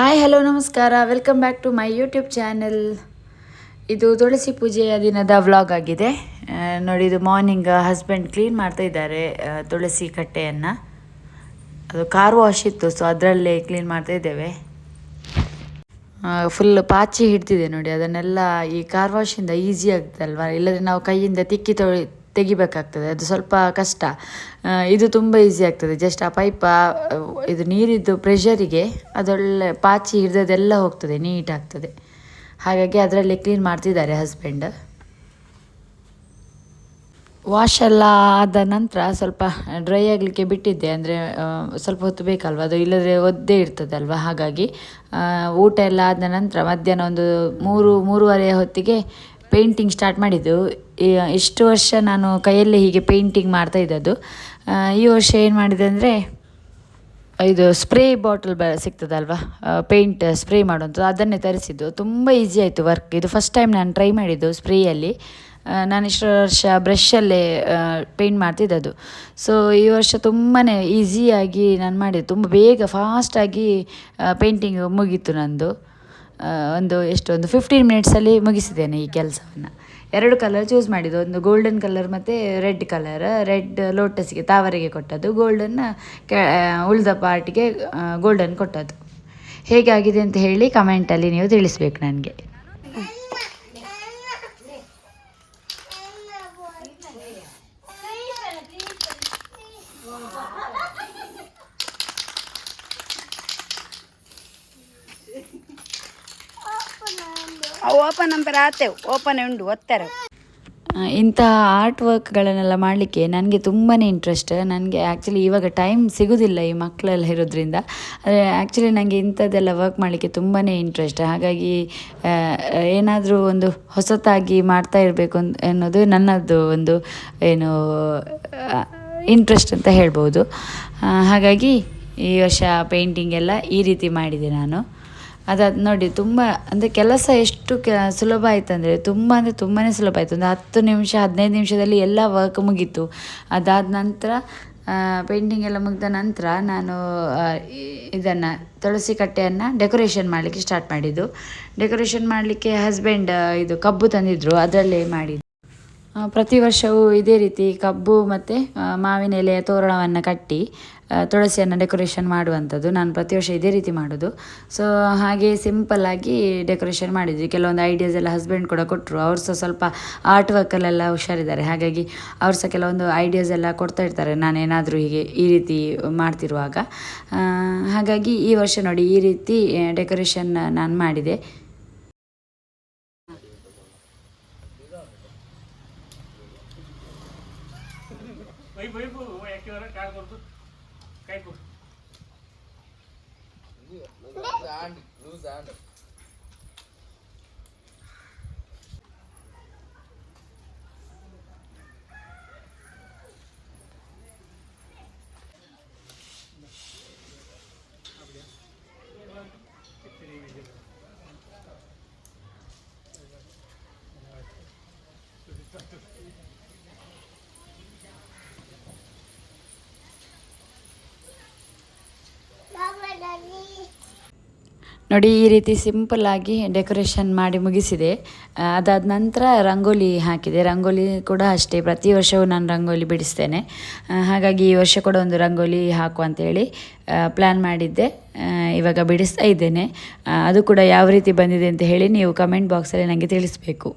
Hi, hello, ನಮಸ್ಕಾರ. Welcome back to my YouTube channel ಇದು ತುಳಸಿ ಪೂಜೆಯ ದಿನದ ವ್ಲಾಗ್ ಆಗಿದೆ. ನೋಡಿ, ಇದು ಮಾರ್ನಿಂಗ್ ಹಸ್ಬೆಂಡ್ ಕ್ಲೀನ್ ಮಾಡ್ತಾ ಇದ್ದಾರೆ ತುಳಸಿ ಕಟ್ಟೆಯನ್ನು. ಅದು ಕಾರ್ ವಾಶ್ ಇತ್ತು ಸೊ ಅದರಲ್ಲೇ ಕ್ಲೀನ್ ಮಾಡ್ತಾ ಇದ್ದೇವೆ. ಫುಲ್ ಪಾಚಿ ಹಿಡ್ತಿದೆ ನೋಡಿ, ಅದನ್ನೆಲ್ಲ ಈ ಕಾರ್ ವಾಶಿಂದ ಈಸಿ ಆಗ್ತಲ್ವ ಇಲ್ಲದ್ರೆ ನಾವು ಕೈಯಿಂದ ತಿಕ್ಕಿ ತೊಳಿ ತೆಗಿಬೇಕಾಗ್ತದೆ, ಅದು ಸ್ವಲ್ಪ ಕಷ್ಟ. ಇದು ತುಂಬ ಈಸಿ ಆಗ್ತದೆ. ಜಸ್ಟ್ ಆ ಪೈಪ ಇದು ನೀರಿದ್ದು ಪ್ರೆಷರಿಗೆ ಅದೊಳ್ಳೆ ಪಾಚಿ ಹಿಡ್ದದೆಲ್ಲ ಹೋಗ್ತದೆ ನೀಟ್ ಆಗ್ತದೆ. ಹಾಗಾಗಿ ಅದರಲ್ಲಿ ಕ್ಲೀನ್ ಮಾಡ್ತಿದ್ದಾರೆ ಹಸ್ಬೆಂಡ್ ವಾಶ್ ಎಲ್ಲ ಆದ ನಂತರ ಸ್ವಲ್ಪ ಡ್ರೈ ಆಗಲಿಕ್ಕೆ ಬಿಟ್ಟಿದ್ದೆ, ಅಂದರೆ ಸ್ವಲ್ಪ ಹೊತ್ತು ಬೇಕಲ್ವ? ಅದು ಇಲ್ಲದ್ರೆ ಒದ್ದೇ ಇರ್ತದಲ್ವ ಹಾಗಾಗಿ ಊಟ ಎಲ್ಲ ಆದ ನಂತರ ಮಧ್ಯಾಹ್ನ ಒಂದು ಮೂರು, ಮೂರುವರೆ ಹೊತ್ತಿಗೆ ಪೇಂಟಿಂಗ್ ಸ್ಟಾರ್ಟ್ ಮಾಡಿದ್ದು. ಇಷ್ಟು ವರ್ಷ ನಾನು ಕೈಯಲ್ಲೇ ಹೀಗೆ ಪೇಂಟಿಂಗ್ ಮಾಡ್ತಾ ಇದ್ದದ್ದು. ಈ ವರ್ಷ ಏನು ಮಾಡಿದೆ ಅಂದರೆ ಇದು ಸ್ಪ್ರೇ ಬಾಟಲ್ ಬ ಸಿಗ್ತದಲ್ವಾ? ಪೇಂಟ್ ಸ್ಪ್ರೇ ಮಾಡುವಂಥದ್ದು. ಅದನ್ನೇ ತರಿಸಿದ್ದು. ತುಂಬ ಈಸಿ ಆಯಿತು ವರ್ಕ್ ಇದು ಫಸ್ಟ್ ಟೈಮ್ ನಾನು ಟ್ರೈ ಮಾಡಿದ್ದು ಸ್ಪ್ರೇಯಲ್ಲಿ ನಾನು ಇಷ್ಟು ವರ್ಷ ಬ್ರಷಲ್ಲೇ ಪೇಂಟ್ ಮಾಡ್ತಿದ್ದದ್ದು. ಸೊ ಈ ವರ್ಷ ತುಂಬಾ ಈಸಿಯಾಗಿ ನಾನು ಮಾಡಿದ್ದು. ತುಂಬ ಬೇಗ ಫಾಸ್ಟಾಗಿ ಪೇಂಟಿಂಗ್ ಮುಗೀತು ನಂದು. ಆ, ಒಂದು ಎಷ್ಟು, ಒಂದು ಫಿಫ್ಟೀನ್ ಮಿನಿಟ್ಸಲ್ಲಿ ಮುಗಿಸಿದ್ದೇನೆ ಈ ಕೆಲಸವನ್ನು. ಎರಡು ಕಲರ್ ಚೂಸ್ ಮಾಡಿದ್ದು, ಒಂದು ಗೋಲ್ಡನ್ ಕಲರ್ ಮತ್ತು ರೆಡ್ ಕಲರ್ ರೆಡ್ ಲೋಟಸ್ಗೆ ತಾವರೆಗೆ ಕೊಟ್ಟದ್ದು. ಗೋಲ್ಡನ್ ಕೆ ಉಳಿದ ಪಾರ್ಟಿಗೆ ಗೋಲ್ಡನ್ ಕೊಟ್ಟದ್ದು. ಹೇಗಾಗಿದೆ ಅಂತ ಹೇಳಿ ಕಮೆಂಟಲ್ಲಿ ನೀವು ತಿಳಿಸ್ಬೇಕು ನನಗೆ. ಓಪನ್ ಅಂತ ಆತೇವು, ಓಪನ್ ಉಂಡು, ಒತ್ತಾರೆ. ಇಂತಹ ಆರ್ಟ್ ವರ್ಕ್ಗಳನ್ನೆಲ್ಲ ಮಾಡಲಿಕ್ಕೆ ನನಗೆ ತುಂಬಾ ಇಂಟ್ರೆಸ್ಟ್ ನನಗೆ ಆ್ಯಕ್ಚುಲಿ ಇವಾಗ ಟೈಮ್ ಸಿಗೋದಿಲ್ಲ ಈ ಮಕ್ಕಳೆಲ್ಲ ಇರೋದ್ರಿಂದ. ಆದರೆ ಆ್ಯಕ್ಚುಲಿ ನನಗೆ ಇಂಥದ್ದೆಲ್ಲ ವರ್ಕ್ ಮಾಡಲಿಕ್ಕೆ ತುಂಬಾ ಇಂಟ್ರೆಸ್ಟ್ ಹಾಗಾಗಿ ಏನಾದರೂ ಒಂದು ಹೊಸತಾಗಿ ಮಾಡ್ತಾ ಇರಬೇಕು ಅನ್ನೋದು ನನ್ನದು ಒಂದು ಏನು ಇಂಟ್ರೆಸ್ಟ್ ಅಂತ ಹೇಳ್ಬೋದು. ಹಾಗಾಗಿ ಈ ವರ್ಷ ಪೇಂಟಿಂಗ್ ಎಲ್ಲ ಈ ರೀತಿ ಮಾಡಿದೆ ನಾನು. ಅದಾದ ನೋಡಿ, ತುಂಬ, ಅಂದರೆ ಕೆಲಸ ಎಷ್ಟು ಕೆ, ಸುಲಭ ಆಯ್ತು ಅಂದರೆ ತುಂಬ ಅಂದರೆ ತುಂಬಾ ಸುಲಭ ಆಯಿತು. ಒಂದು ಹತ್ತು ನಿಮಿಷ, ಹದಿನೈದು ನಿಮಿಷದಲ್ಲಿ ಎಲ್ಲ ವರ್ಕ್ ಮುಗೀತು. ಅದಾದ ನಂತರ ಪೇಂಟಿಂಗ್ ಎಲ್ಲ ಮುಗಿದ ನಂತರ ನಾನು ಇದನ್ನು, ತುಳಸಿ ಕಟ್ಟೆಯನ್ನು ಡೆಕೋರೇಷನ್ ಮಾಡಲಿಕ್ಕೆ ಸ್ಟಾರ್ಟ್ ಮಾಡಿದ್ದು. ಡೆಕೋರೇಷನ್ ಮಾಡಲಿಕ್ಕೆ ಹಸ್ಬೆಂಡ್ ಇದು ಕಬ್ಬು ತಂದಿದ್ದರು ಅದರಲ್ಲೇ ಮಾಡಿದ್ದು. ಪ್ರತಿ ವರ್ಷವೂ ಇದೇ ರೀತಿ ಕಬ್ಬು ಮತ್ತು ಮಾವಿನ ಎಲೆಯ ತೋರಣವನ್ನು ಕಟ್ಟಿ ತುಳಸಿಯನ್ನು ಡೆಕೋರೇಷನ್ ಮಾಡುವಂಥದ್ದು. ನಾನು ಪ್ರತಿ ವರ್ಷ ಇದೇ ರೀತಿ ಮಾಡೋದು. ಸೊ ಹಾಗೆ ಸಿಂಪಲ್ಲಾಗಿ ಡೆಕೋರೇಷನ್ ಮಾಡಿದ್ವಿ. ಕೆಲವೊಂದು ಐಡಿಯಾಸ್ ಎಲ್ಲ ಹಸ್ಬೆಂಡ್ ಕೂಡ ಕೊಟ್ಟರು ಅವ್ರು ಸಹ ಸ್ವಲ್ಪ ಆರ್ಟ್ ವರ್ಕಲ್ಲೆಲ್ಲ ಹುಷಾರಿದ್ದಾರೆ. ಹಾಗಾಗಿ ಅವ್ರು ಸಹ ಕೆಲವೊಂದು ಐಡಿಯಾಸ್ ಎಲ್ಲ ಕೊಡ್ತಾ ಇರ್ತಾರೆ. ನಾನೇನಾದರೂ ಹೀಗೆ ಈ ರೀತಿ ಮಾಡ್ತಿರುವಾಗ. ಹಾಗಾಗಿ ಈ ವರ್ಷ ನೋಡಿ ಈ ರೀತಿ ಡೆಕೋರೇಷನ್ ನಾನು ಮಾಡಿದೆ. ಒಯ್ಬು ಒಯ್ಬು ಯಾಕಿದ್ರೆ ಕಾಲು ಕೊಡ್ತು? ಕೈ ಕೊಡು. ಲೂಸ್ ಹ್ಯಾಂಡ್ ನೋಡಿ, ಈ ರೀತಿ ಸಿಂಪಲ್ ಆಗಿ ಡೆಕೋರೇಷನ್ ಮಾಡಿ ಮುಗಿಸಿದೆ. ಅದಾದ ನಂತರ ರಂಗೋಲಿ ಹಾಕಿದೆ. ರಂಗೋಲಿ ಕೂಡ ಅಷ್ಟೇ. ಪ್ರತಿ ವರ್ಷವೂ ನಾನು ರಂಗೋಲಿ ಬಿಡಿಸ್ತೇನೆ. ಹಾಗಾಗಿ ಈ ವರ್ಷ ಕೂಡ ಒಂದು ರಂಗೋಲಿ ಹಾಕು ಅಂತೇಳಿ ಪ್ಲ್ಯಾನ್ ಮಾಡಿದ್ದೆ. ಇವಾಗ ಬಿಡಿಸ್ತಾ ಇದ್ದೇನೆ. ಅದು ಕೂಡ ಯಾವ ರೀತಿ ಬಂದಿದೆ ಅಂತ ಹೇಳಿ ನೀವು ಕಮೆಂಟ್ ಬಾಕ್ಸಲ್ಲಿ ನನಗೆ ತಿಳಿಸ್ಬೇಕು.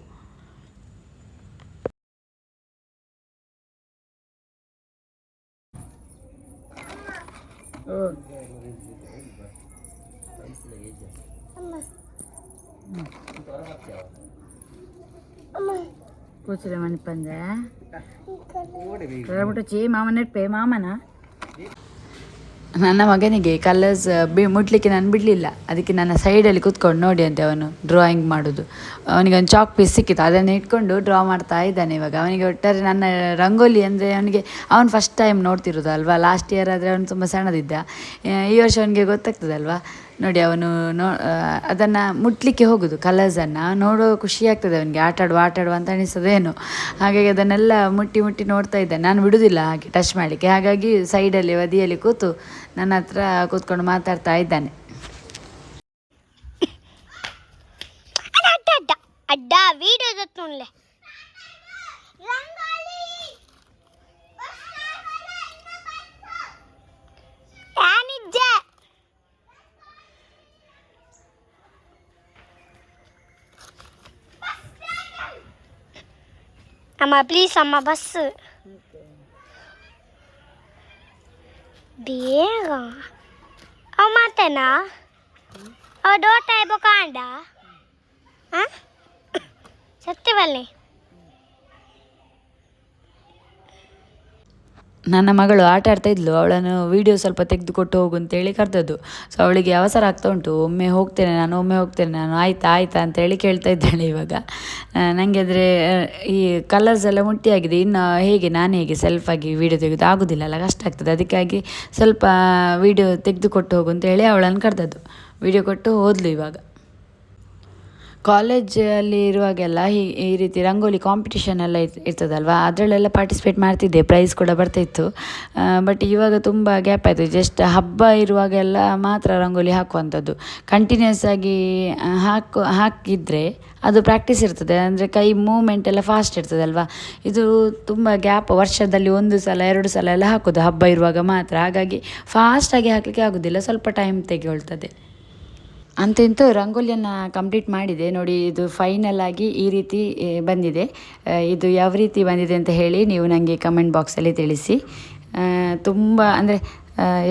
ಮನೆ ಪಂದೆ ಚೇ ಮಾಮ ನೆಟ್ಪೆ ಮಾಮನ? ನನ್ನ ಮಗನಿಗೆ ಕಲರ್ಸ್ ಬಿ ಮುಟ್ಲಿಕ್ಕೆ ನಾನು ಬಿಡಲಿಲ್ಲ. ಅದಕ್ಕೆ ನನ್ನ ಸೈಡಲ್ಲಿ ಕೂತ್ಕೊಂಡು ನೋಡಿ ಅಂತೆ ಅವನು ಡ್ರಾಯಿಂಗ್ ಮಾಡೋದು. ಅವನಿಗೆ ಒಂದು ಚಾಕ್ ಪೀಸ್ ಸಿಕ್ಕಿತ್ತು ಅದನ್ನು ಇಟ್ಕೊಂಡು ಡ್ರಾ ಮಾಡ್ತಾ ಇದ್ದಾನೆ ಇವಾಗ. ಅವನಿಗೆ ಒಟ್ಟಾರೆ ನನ್ನ ರಂಗೋಲಿ ಅಂದರೆ ಅವನಿಗೆ ಅವನು ಫಸ್ಟ್ ಟೈಮ್ ನೋಡ್ತಿರೋದು ಅಲ್ವಾ? ಲಾಸ್ಟ್ ಇಯರ್ ಆದರೆ ಅವನು ತುಂಬ ಸಣ್ಣದಿದ್ದ. ಈ ವರ್ಷ ಅವನಿಗೆ ಗೊತ್ತಾಗ್ತದಲ್ವಾ? ನೋಡಿ, ಅವನು ನೋ ಅದನ್ನು ಮುಟ್ಲಿಕ್ಕೆ ಹೋಗೋದು ಕಲರ್ಸನ್ನು ನೋಡೋ ಖುಷಿ ಆಗ್ತದೆ ಅವನಿಗೆ, ಆಟಾಡುವ ಆಟಾಡುವ ಅಂತ ಅನಿಸೋದೇನು. ಹಾಗಾಗಿ ಅದನ್ನೆಲ್ಲ ಮುಟ್ಟಿ ಮುಟ್ಟಿ ನೋಡ್ತಾ ಇದ್ದೆ. ನಾನು ಬಿಡುವುದಿಲ್ಲ ಹಾಗೆ ಟಚ್ ಮಾಡಲಿಕ್ಕೆ. ಹಾಗಾಗಿ ಸೈಡಲ್ಲಿ ಬದಿಯಲ್ಲಿ ಕೂತು ನನ್ನ ಹತ್ರ ಕೂತ್ಕೊಂಡು ಮಾತಾಡ್ತಾ ಇದ್ದಾನೆ. ಅಡ್ಡ ಅಡ್ಡ ಅಮ್ಮ ಪ್ಲೀಸ್ ಅಮ್ಮ ಬಸ್ ಬೇಗ ಅವ್ ಮಾತೇನಾ ಅವ್ ಡೋಟ ಇಬ್ಬ ಕಾಂಡ ಹಾಂ ಸತ್ಯವಲ್ಲೇ ನನ್ನ ಮಗಳು ಆಟ ಆಡ್ತಾ ಇದ್ಲು. ಅವಳನ್ನು ವೀಡಿಯೋ ಸ್ವಲ್ಪ ತೆಗೆದುಕೊಟ್ಟು ಹೋಗು ಅಂತೇಳಿ ಕರೆದದ್ದು. ಸೊ ಅವಳಿಗೆ ಅವಸರ ಆಗ್ತಾ ಉಂಟು. ಒಮ್ಮೆ ಹೋಗ್ತೇನೆ ನಾನು, ಒಮ್ಮೆ ಹೋಗ್ತೇನೆ ನಾನು. ಆಯ್ತಾ ಆಯ್ತಾ ಅಂತೇಳಿ ಕೇಳ್ತಾ ಇದ್ದಾಳೆ ಇವಾಗ. ನನಗೆ ಅಂದರೆ ಈ ಕಲರ್ಸ್ ಎಲ್ಲ ಮುಟ್ಟಿಯಾಗಿದೆ. ಇನ್ನು ಹೇಗೆ, ನಾನು ಹೇಗೆ ಸೆಲ್ಫಾಗಿ ವೀಡಿಯೋ ತೆಗೆದು ಆಗೋದಿಲ್ಲಲ್ಲ ಕಷ್ಟ ಆಗ್ತದೆ. ಅದಕ್ಕಾಗಿ ಸ್ವಲ್ಪ ವೀಡಿಯೋ ತೆಗೆದುಕೊಟ್ಟು ಹೋಗು ಅಂತೇಳಿ ಅವಳನ್ನು ಕರೆದದ್ದು. ವಿಡಿಯೋ ಕೊಟ್ಟು ಹೋದ್ಲು ಇವಾಗ. ಕಾಲೇಜಲ್ಲಿ ಇರುವಾಗೆಲ್ಲ ಈ ಈ ರೀತಿ ರಂಗೋಲಿ ಕಾಂಪಿಟೇಷನ್ ಎಲ್ಲ ಇರ್ತದಲ್ವ? ಅದರಲ್ಲೆಲ್ಲ ಪಾರ್ಟಿಸಿಪೇಟ್ ಮಾಡ್ತಿದ್ದೆ ಪ್ರೈಸ್ ಕೂಡ ಬರ್ತಾಯಿತ್ತು ಬಟ್ ಇವಾಗ ತುಂಬ ಗ್ಯಾಪ್ ಆಯಿತು. ಜಸ್ಟ್ ಹಬ್ಬ ಇರುವಾಗೆಲ್ಲ ಮಾತ್ರ ರಂಗೋಲಿ ಹಾಕುವಂಥದ್ದು. ಕಂಟಿನ್ಯೂಸ್ ಆಗಿ ಹಾಕು, ಹಾಕಿದರೆ ಅದು ಪ್ರಾಕ್ಟೀಸ್ ಇರ್ತದೆ. ಅಂದರೆ ಕೈ ಮೂಮೆಂಟ್ ಎಲ್ಲ ಫಾಸ್ಟ್ ಇರ್ತದಲ್ವ? ಇದು ತುಂಬ ಗ್ಯಾಪ್ ವರ್ಷದಲ್ಲಿ ಒಂದು ಸಲ, ಎರಡು ಸಲ ಎಲ್ಲ ಹಾಕೋದು ಹಬ್ಬ ಇರುವಾಗ ಮಾತ್ರ. ಹಾಗಾಗಿ ಫಾಸ್ಟಾಗಿ ಹಾಕಲಿಕ್ಕೆ ಆಗೋದಿಲ್ಲ. ಸ್ವಲ್ಪ ಟೈಮ್ ತೆಗೆದುಕೊಳ್ತದೆ ಅಂತ ಇಂತೂ ರಂಗೋಲಿಯನ್ನು ಕಂಪ್ಲೀಟ್ ಮಾಡಿದೆ. ನೋಡಿ, ಇದು ಫೈನಲ್ ಆಗಿ ಈ ರೀತಿ ಬಂದಿದೆ. ಇದು ಯಾವ ರೀತಿ ಬಂದಿದೆ ಅಂತ ಹೇಳಿ ನೀವು ನನಗೆ ಕಮೆಂಟ್ ಬಾಕ್ಸಲ್ಲಿ ತಿಳಿಸಿ. ತುಂಬ ಅಂದರೆ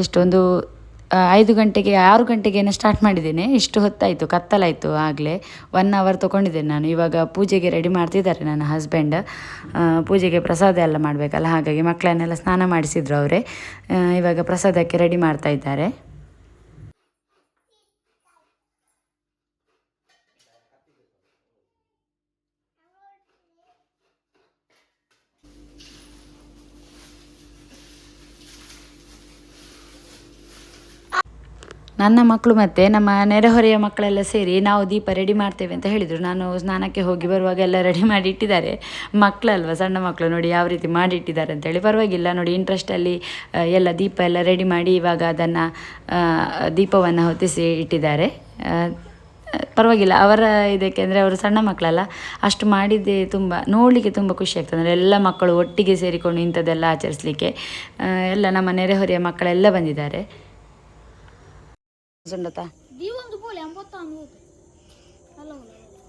ಎಷ್ಟೊಂದು ಐದು ಗಂಟೆಗೆ, ಆರು ಗಂಟೆಗೇನೋ ಸ್ಟಾರ್ಟ್ ಮಾಡಿದ್ದೇನೆ. ಇಷ್ಟು ಹೊತ್ತಾಯಿತು, ಕತ್ತಲಾಯಿತು ಆಗಲೇ. ಒನ್ ಅವರ್ ತೊಗೊಂಡಿದ್ದೇನೆ ನಾನು. ಇವಾಗ ಪೂಜೆಗೆ ರೆಡಿ ಮಾಡ್ತಿದ್ದಾರೆ ನನ್ನ ಹಸ್ಬೆಂಡ್ ಪೂಜೆಗೆ ಪ್ರಸಾದ ಎಲ್ಲ ಮಾಡಬೇಕಲ್ಲ, ಹಾಗಾಗಿ ಮಕ್ಕಳನ್ನೆಲ್ಲ ಸ್ನಾನ ಮಾಡಿಸಿದ್ರು ಅವರೇ. ಇವಾಗ ಪ್ರಸಾದಕ್ಕೆ ರೆಡಿ ಮಾಡ್ತಾ ಇದ್ದಾರೆ. ನನ್ನ ಮಕ್ಕಳು ಮತ್ತು ನಮ್ಮ ನೆರೆಹೊರೆಯ ಮಕ್ಕಳೆಲ್ಲ ಸೇರಿ ನಾವು ದೀಪ ರೆಡಿ ಮಾಡ್ತೇವೆ ಅಂತ ಹೇಳಿದರು. ನಾನು ಸ್ನಾನಕ್ಕೆ ಹೋಗಿ ಬರುವಾಗ ಎಲ್ಲ ರೆಡಿ ಮಾಡಿ ಇಟ್ಟಿದ್ದಾರೆ. ಮಕ್ಕಳಲ್ವ ಸಣ್ಣ ಮಕ್ಕಳು ನೋಡಿ ಯಾವ ರೀತಿ ಮಾಡಿಟ್ಟಿದ್ದಾರೆ ಅಂತೇಳಿ ಪರವಾಗಿಲ್ಲ ನೋಡಿ ಇಂಟ್ರೆಸ್ಟಲ್ಲಿ ಎಲ್ಲ ದೀಪ ಎಲ್ಲ ರೆಡಿ ಮಾಡಿ ಇವಾಗ ಅದನ್ನು ದೀಪವನ್ನು ಹೊತ್ತಿಸಿ ಇಟ್ಟಿದ್ದಾರೆ. ಪರವಾಗಿಲ್ಲ. ಅವರ ಇದಕ್ಕೆ ಅಂದರೆ ಅವರು ಸಣ್ಣ ಮಕ್ಕಳಲ್ಲ ಅಷ್ಟು ಮಾಡಿದ್ದೇ ತುಂಬ, ನೋಡಲಿಕ್ಕೆ ತುಂಬ ಖುಷಿ ಆಗ್ತದೆ. ಅಂದರೆ ಎಲ್ಲ ಮಕ್ಕಳು ಒಟ್ಟಿಗೆ ಸೇರಿಕೊಂಡು ಇಂಥದ್ದೆಲ್ಲ ಆಚರಿಸಲಿಕ್ಕೆ ಎಲ್ಲ ನಮ್ಮ ನೆರೆಹೊರೆಯ ಮಕ್ಕಳೆಲ್ಲ ಬಂದಿದ್ದಾರೆ. ಸುಂಡತಾ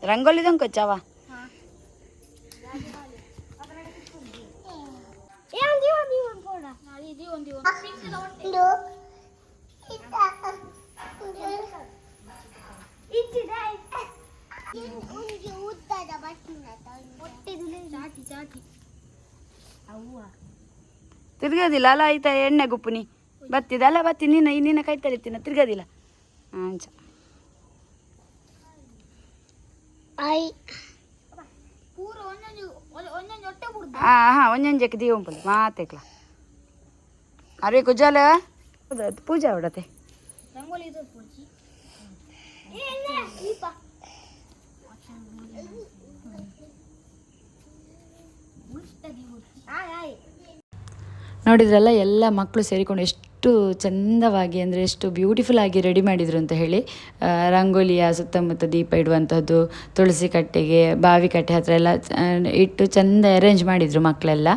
ರಂಗೋಲಿ ಚಾಟಿ ಅವ್ವ ತಿರ್ಗೋದಿಲ್ಲ ಅಲ್ಲ ಆಯ್ತಾ ಎಣ್ಣೆ ಗುಪ್ಪುನಿ ಬತ್ತಿದಲ್ಲ ಬತ್ತಿ ನಿನ್ನ ಈ ನಿನ್ನ ಕೈ ತರಿತೀನ ತಿರ್ಗೋದಿಲ್ಲ ಹಾಂಚ ಐ. ಹಾಂ ಹಾಂ ಒಂಜೊಂಜಕ್ಕೆ ದೀವಂಪುಲು ಮಾತೆಕ್ಲ ಅರೆ ಕುಜಾಲ? ಪೂಜಾ ಆಯ್ ನೋಡಿದ್ರಲ್ಲ ಎಲ್ಲ ಮಕ್ಕಳು ಸೇರಿಕೊಂಡು ಎಷ್ಟು ಚಂದವಾಗಿ ಅಂದರೆ ಎಷ್ಟು ಬ್ಯೂಟಿಫುಲ್ ಆಗಿ ರೆಡಿ ಮಾಡಿದರು ಅಂತ ಹೇಳಿ ರಂಗೋಲಿಯ ಸುತ್ತಮುತ್ತ ದೀಪ ಇಡುವಂಥದ್ದು ತುಳಸಿ ಕಟ್ಟೆಗೆ, ಬಾವಿ ಕಟ್ಟೆ ಹತ್ರ ಎಲ್ಲ ಇಟ್ಟು ಚಂದ ಅರೇಂಜ್ ಮಾಡಿದರು ಮಕ್ಕಳೆಲ್ಲ.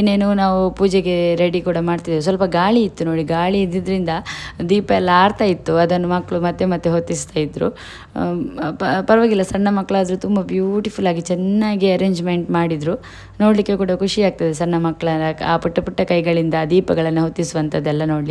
ಇನ್ನೇನು ನಾವು ಪೂಜೆಗೆ ರೆಡಿ ಕೂಡ ಮಾಡ್ತಿದ್ದೆವು. ಸ್ವಲ್ಪ ಗಾಳಿ ಇತ್ತು ನೋಡಿ, ಗಾಳಿ ಇದ್ದಿದ್ದರಿಂದ ದೀಪ ಎಲ್ಲ ಆರ್ತಾ ಇತ್ತು. ಅದನ್ನು ಮಕ್ಕಳು ಮತ್ತೆ ಮತ್ತೆ ಹೊತ್ತಿಸ್ತಾ ಇದ್ದರು ಪರವಾಗಿಲ್ಲ, ಸಣ್ಣ ಮಕ್ಕಳಾದರೂ ತುಂಬ ಬ್ಯೂಟಿಫುಲ್ ಆಗಿ ಚೆನ್ನಾಗಿ ಅರೇಂಜ್ಮೆಂಟ್ ಮಾಡಿದರು. ನೋಡಲಿಕ್ಕೆ ಕೂಡ ಖುಷಿ ಆಗ್ತದೆ ಸಣ್ಣ ಮಕ್ಕಳ ಆ ಪುಟ್ಟ ಪುಟ್ಟ ಕೈಗಳಿಂದ ದೀಪಗಳನ್ನು ಹೊತ್ತಿಸುವಂಥದ್ದೆಲ್ಲ ನೋಡಲಿಕ್ಕೆ.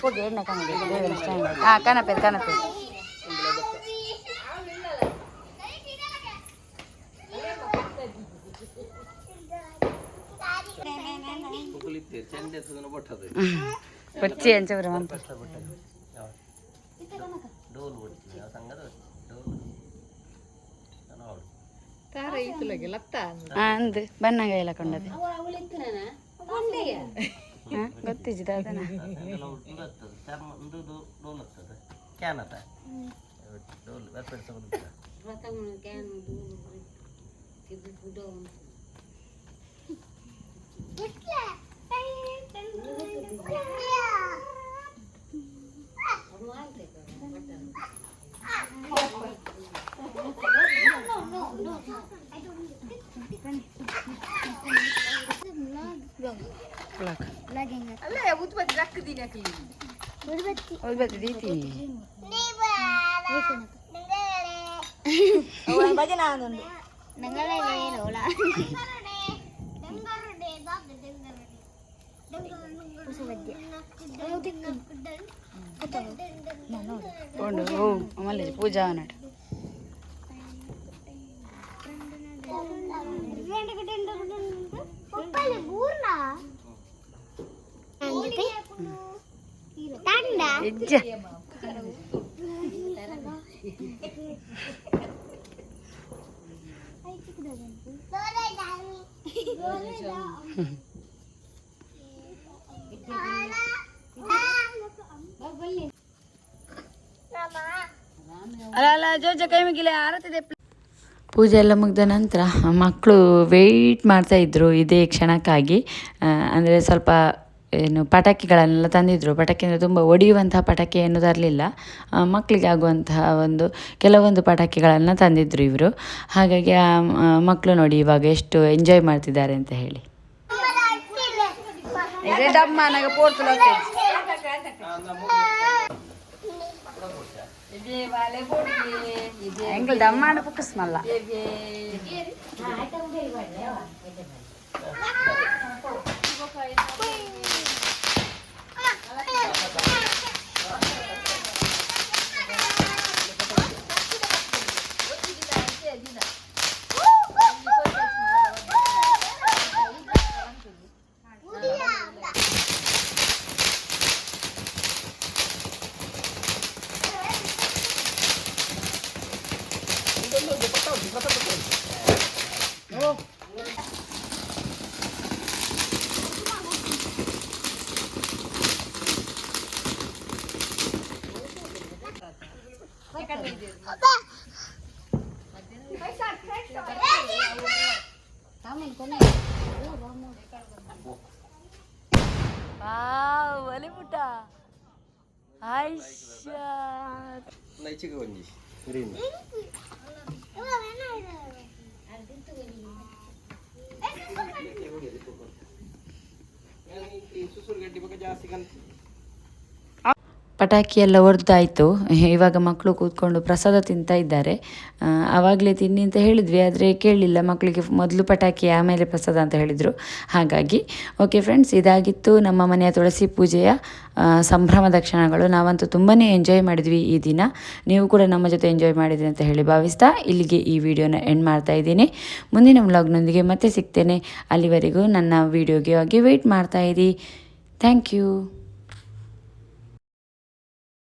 ಹೋಗಿ ಎಣ್ಣೆ ಕಾಣಬೇಕು ದೇವರ ಸ್ಟ್ಯಾಂಡ್ ಕಾಣಪೇರು ಕೊಚ್ಚಿ ಅಂಚವ್ರ ಅಂದ್ ಬನ್ನಗ ಎಲ್ಲ ಕೊಂಡದೆ. ಗೊತ್ತಿಜ್ಜಿದ ಅದನ್ನ ಉದ್ಬತ್ತಿ ದೀತೀನಿ ಕೊಂಡು ಓ ಮಲ್ಲಿ ಪೂಜಾ ಅಲ್ಲ ಅಲ್ಲ ಜೋಜ ಕೈ ಮುಗಿಲೆ ಆರತಿದೆ ಪೂಜೆ ಎಲ್ಲ ಮುಗಿದ ನಂತರ ಮಕ್ಕಳು ವೆಯ್ಟ್ ಮಾಡ್ತಾ ಇದ್ದರು ಇದೇ ಕ್ಷಣಕ್ಕಾಗಿ. ಅಂದರೆ ಸ್ವಲ್ಪ ಏನು ಪಟಾಕಿಗಳನ್ನೆಲ್ಲ ತಂದಿದ್ದರು ಪಟಾಕಿ ಅಂದರೆ ತುಂಬ ಒಡೆಯುವಂತಹ ಪಟಾಕಿ ಏನು ತರಲಿಲ್ಲ. ಮಕ್ಕಳಿಗೆ ಆಗುವಂತಹ ಒಂದು ಕೆಲವೊಂದು ಪಟಾಕಿಗಳನ್ನು ತಂದಿದ್ದರು ಇವರು. ಹಾಗಾಗಿ ಆ ಮಕ್ಕಳು ನೋಡಿ ಇವಾಗ ಎಷ್ಟು ಎಂಜಾಯ್ ಮಾಡ್ತಿದ್ದಾರೆ ಅಂತ ಹೇಳಿ. ಎಂಗಲ್ ದಮ್ಮ ಅನ್ಬೇಕು ಸ್ಮೆಲ್ಲ ಇದೇ ಡಮ್ಮ ನನಗೆ ಪೋರ್ತಲು ಎಂಗ್ಳು ದಮ್ಮ ಪುಕ್ಕಸ್ ಮಲ್ಲ ಒಲೆ ಪುಟ್ಟ ಆಯ್ಷಾ ನೈಚಿಗೆ ಒಂಜಿ ಗ್ರೀನ್ ಸುಸುರು ಗಡ್ಡಿ ಬಗ್ಗೆ ಜಾಸ್ತಿ ಕನ್ ಪಟಾಕಿ ಎಲ್ಲ ಹೊಡೆದಾಯಿತು ಇವಾಗ ಮಕ್ಕಳು ಕೂತ್ಕೊಂಡು ಪ್ರಸಾದ ತಿಂತಾ ಇದ್ದಾರೆ. ಆವಾಗಲೇ ತಿನ್ನಿ ಅಂತ ಹೇಳಿದ್ವಿ, ಆದರೆ ಕೇಳಲಿಲ್ಲ ಮಕ್ಕಳಿಗೆ ಮೊದಲು ಪಟಾಕಿ, ಆಮೇಲೆ ಪ್ರಸಾದ ಅಂತ ಹೇಳಿದರು. ಹಾಗಾಗಿ, ಓಕೆ ಫ್ರೆಂಡ್ಸ್, ಇದಾಗಿತ್ತು ನಮ್ಮ ಮನೆಯ ತುಳಸಿ ಪೂಜೆಯ ಸಂಭ್ರಮದ ಕ್ಷಣಗಳು. ನಾವಂತೂ ತುಂಬಾ ಎಂಜಾಯ್ ಮಾಡಿದ್ವಿ ಈ ದಿನ. ನೀವು ಕೂಡ ನಮ್ಮ ಜೊತೆ ಎಂಜಾಯ್ ಮಾಡಿದ್ರಿ ಅಂತ ಹೇಳಿ ಭಾವಿಸ್ತಾ ಇಲ್ಲಿಗೆ ಈ ವಿಡಿಯೋನ ಎಂಡ್ ಮಾಡ್ತಾ ಇದ್ದೀನಿ. ಮುಂದಿನ ವ್ಲಾಗ್ನೊಂದಿಗೆ ಮತ್ತೆ ಸಿಗ್ತೇನೆ. ಅಲ್ಲಿವರೆಗೂ ನನ್ನ ವಿಡಿಯೋಗೆ ಆಗಿ ವೆಯ್ಟ್ ಮಾಡ್ತಾ ಇರಿ. Thank you